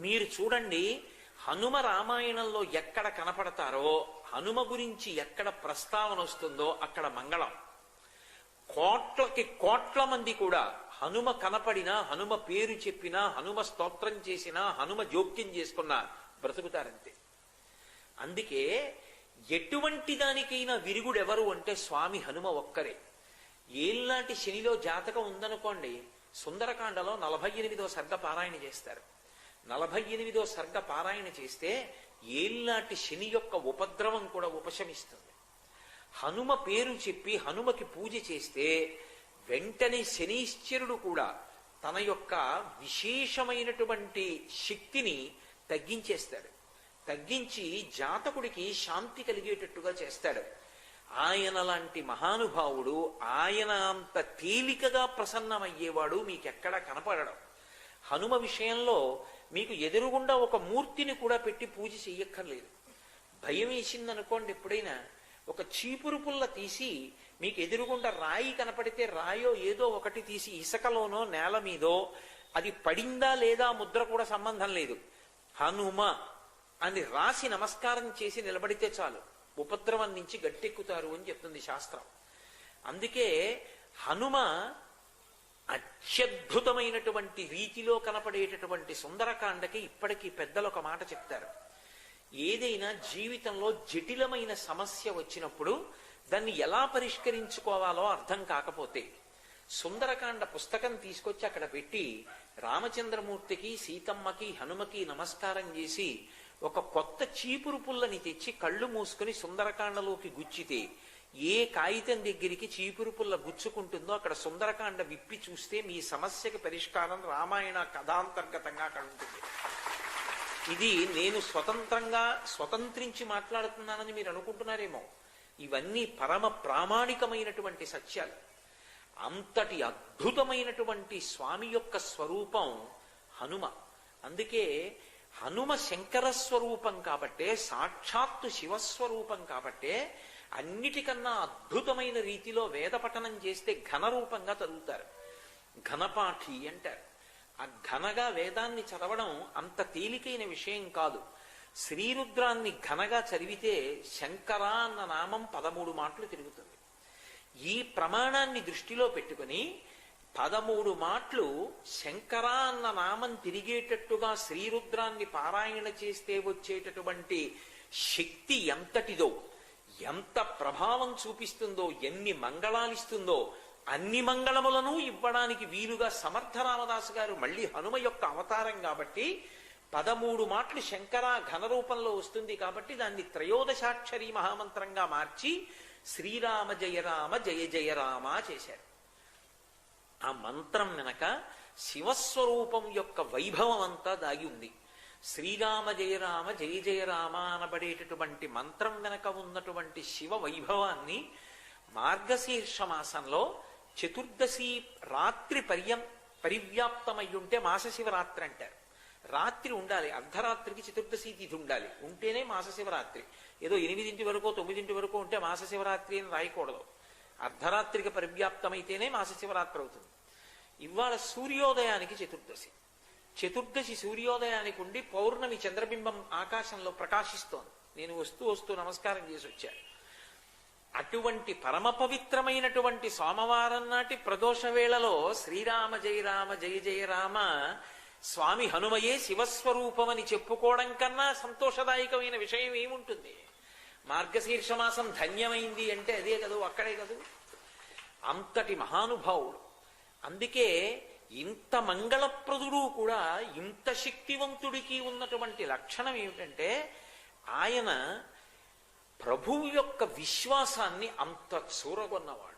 మీరు చూడండి హనుమ రామాయణంలో ఎక్కడ కనపడతారో హనుమ గురించి ఎక్కడ ప్రస్తావన వస్తుందో అక్కడ మంగళం. కోట్లకి కోట్ల మంది కూడా హనుమ కనపడినా హనుమ పేరు చెప్పినా హనుమ స్తోత్రం చేసినా హనుమ జోక్యం చేసుకున్నా బ్రతుకుతారంతే. అందుకే ఎటువంటి దానికైనా విరుగుడు ఎవరు అంటే స్వామి హనుమ ఒక్కరే. ఏళ్ళాంటి శనిలో జాతకం ఉందనుకోండి సుందరకాండలో నలభై ఎనిమిదో సర్గ పారాయణ చేస్తారు. నలభై ఎనిమిదో సర్గ పారాయణ చేస్తే ఏళ్ళాటి శని యొక్క ఉపద్రవం కూడా ఉపశమిస్తుంది. హనుమ పేరు చెప్పి హనుమకి పూజ చేస్తే వెంటనే శనీశ్వరుడు కూడా తన యొక్క విశేషమైనటువంటి శక్తిని తగ్గించేస్తాడు. తగ్గించి జాతకుడికి శాంతి కలిగేటట్టుగా చేస్తాడు. ఆయన లాంటి మహానుభావుడు ఆయన అంత తేలికగా ప్రసన్నమయ్యేవాడు మీకెక్కడా కనపడడం. హనుమ విషయంలో మీకు ఎదురుగుండా ఒక మూర్తిని కూడా పెట్టి పూజ చెయ్యక్కర్లేదు. భయం వేసిందనుకోండి ఎప్పుడైనా ఒక చీపురు పుల్ల తీసి మీకు ఎదురుగుండా రాయి కనపడితే రాయో ఏదో ఒకటి తీసి ఇసుకలోనో నేల మీదో అది పడిందా లేదా ముద్ర కూడా సంబంధం లేదు. హనుమ అని రాసి నమస్కారం చేసి నిలబడితే చాలు. ఉపద్రవం నుంచి గట్టెక్కుతారు అని చెప్తుంది శాస్త్రం. అందుకే హనుమ అత్యద్భుతమైనటువంటి రీతిలో కనపడేటటువంటి సుందరకాండకి ఇప్పటికీ పెద్దలు ఒక మాట చెప్తారు. ఏదైనా జీవితంలో జటిలమైన సమస్య వచ్చినప్పుడు దాన్ని ఎలా పరిష్కరించుకోవాలో అర్థం కాకపోతే సుందరకాండ పుస్తకం తీసుకొచ్చి అక్కడ పెట్టి రామచంద్రమూర్తికి సీతమ్మకి హనుమకి నమస్కారం చేసి ఒక కొత్త చీపురు పుల్లని తెచ్చి కళ్ళు మూసుకుని సుందరకాండలోకి గుచ్చితే ఏ కాగితం దగ్గరికి చీపురు పుల్ల గుచ్చుకుంటుందో అక్కడ సుందరకాండ విప్పి చూస్తే మీ సమస్యకి పరిష్కారం రామాయణ కథాంతర్గతంగా అక్కడ ఉంటుంది. ఇది నేను స్వతంత్రంగా స్వతంత్రించి మాట్లాడుతున్నానని మీరు అనుకుంటున్నారేమో. ఇవన్నీ పరమ ప్రామాణికమైనటువంటి సత్యాలు. అంతటి అద్భుతమైనటువంటి స్వామి యొక్క స్వరూపం హనుమ. అందుకే హనుమ శంకర స్వరూపం కాబట్టే సాక్షాత్తు శివస్వరూపం కాబట్టే అన్నిటికన్నా అద్భుతమైన రీతిలో వేద పఠనం చేస్తే ఘనరూపంగా చదువుతారు ఘనపాఠి అంటారు. ఆ ఘనగా వేదాన్ని చదవడం అంత తేలికైన విషయం కాదు. శ్రీరుద్రాన్ని ఘనగా చదివితే శంకర అన్న నామం పదమూడు మాటలు తిరుగుతుంది. ఈ ప్రమాణాన్ని దృష్టిలో పెట్టుకుని పదమూడు మాటలు శంకర అన్న నామం తిరిగేటట్టుగా శ్రీరుద్రాన్ని పారాయణ చేస్తే వచ్చేటటువంటి శక్తి ఎంతటిదో ఎంత ప్రభావం చూపిస్తుందో ఎన్ని మంగళాలిస్తుందో అన్ని మంగళములను ఇవ్వడానికి వీలుగా సమర్థ రామదాసు గారు మళ్ళీ హనుమ యొక్క అవతారం కాబట్టి పదమూడు మాటలు శంకర ఘన రూపంలో వస్తుంది కాబట్టి దాన్ని త్రయోదశాక్షరి మహామంత్రంగా మార్చి శ్రీరామ జయ రామ జయ జయ రామ చేశారు. ఆ మంత్రం వెనక శివస్వరూపం యొక్క వైభవం అంతా దాగి ఉంది. శ్రీరామ జయరామ జయ జయరామ అనబడేటటువంటి మంత్రం వెనక ఉన్నటువంటి శివ వైభవాన్ని మార్గశీర్ష మాసంలో చతుర్దశి రాత్రి పర్యం పరివ్యాప్తమై ఉంటే మాస శివరాత్రి అంటారు. రాత్రి ఉండాలి అర్ధరాత్రికి చతుర్దశి తిథి ఉండాలి. ఉంటేనే మాస శివరాత్రి ఏదో ఎనిమిదింటి వరకు తొమ్మిదింటి వరకు ఉంటే మాస శివరాత్రి అని రాయకూడదు. అర్ధరాత్రికి పరివ్యాప్తమైతేనే మాస శివరాత్రి అవుతుంది. ఇవాళ సూర్యోదయానికి చతుర్దశి. చతుర్దశి సూర్యోదయానికి ఉండి పౌర్ణమి చంద్రబింబం ఆకాశంలో ప్రకాశిస్తోంది. నేను వస్తూ వస్తూ నమస్కారం చేసి వచ్చాను అటువంటి పరమ పవిత్రమైనటువంటి సోమవారం నాటి ప్రదోష వేళలో శ్రీరామ జయ రామ జయ జయ రామ స్వామి హనుమయే శివస్వరూపమని చెప్పుకోవడం కన్నా సంతోషదాయకమైన విషయం ఏముంటుంది? మార్గశీర్ష మాసం ధన్యమైంది అంటే అదే కదూ అక్కడే కదూ? అంతటి మహానుభావుడు. అందుకే ఇంత మంగళప్రదుడు కూడా ఇంత శక్తివంతుడికి ఉన్నటువంటి లక్షణం ఏమిటంటే ఆయన ప్రభువు యొక్క విశ్వాసాన్ని అంత చూరగొన్నవాడు.